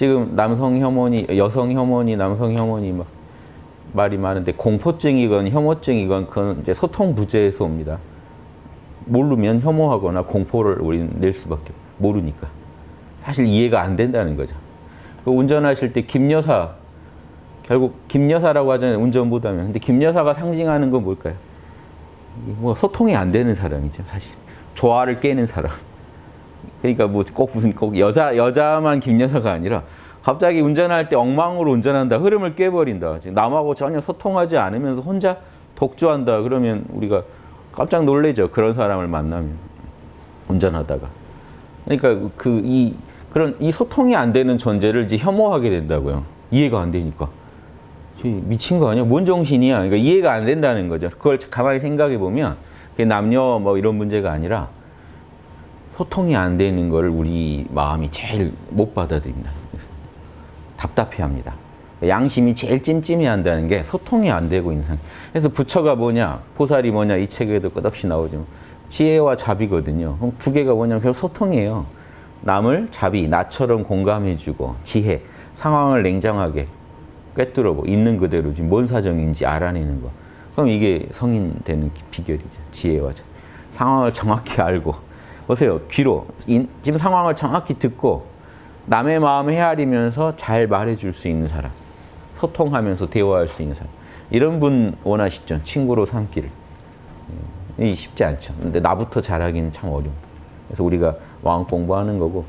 지금 남성 혐오니 여성 혐오니 남성 혐오니 막 말이 많은데 공포증이건 혐오증이건 그건 이제 소통 부재에서 옵니다. 모르면 혐오하거나 공포를 우리는 낼 수밖에 없- 모르니까 사실 이해가 안 된다는 거죠. 그 운전하실 때 김 여사 결국 김 여사라고 하잖아요. 운전 못하면. 근데 김 여사가 상징하는 건 뭘까요? 이뭐 소통이 안 되는 사람이죠, 사실. 조화를 깨는 사람. 그러니까 뭐 꼭 무슨 꼭 여자 여자만 김여사가 아니라 갑자기 운전할 때 엉망으로 운전한다, 흐름을 깨버린다. 지금 남하고 전혀 소통하지 않으면서 혼자 독주한다. 그러면 우리가 깜짝 놀래죠. 그런 사람을 만나면 운전하다가. 그러니까 그 이 그런 이 소통이 안 되는 존재를 이제 혐오하게 된다고요. 이해가 안 되니까. 저 미친 거 아니야? 뭔 정신이야? 그러니까 이해가 안 된다는 거죠. 그걸 가만히 생각해 보면 그게 남녀 뭐 이런 문제가 아니라 소통이 안 되는 걸 우리 마음이 제일 못 받아들인다. 답답해 합니다. 양심이 제일 찜찜해 한다는 게 소통이 안 되고 있는 상태. 그래서 부처가 뭐냐, 보살이 뭐냐 이 책에도 끝없이 나오지만 지혜와 자비거든요. 그럼 두 개가 뭐냐면 결국 소통이에요. 남을 자비, 나처럼 공감해주고 지혜, 상황을 냉정하게 꿰뚫어보 있는 그대로 지금 뭔 사정인지 알아내는 거. 그럼 이게 성인 되는 비결이죠. 지혜와 자. 상황을 정확히 알고 보세요. 귀로 인- 지금 상황을 정확히 듣고 남의 마음 헤아리면서 잘 말해줄 수 있는 사람, 소통하면서 대화할 수 있는 사람. 이런 분 원하시죠. 친구로 삼기를. 이 쉽지 않죠. 근데 나부터 잘하기는 참 어려워. 그래서 우리가 왕 공부하는 거고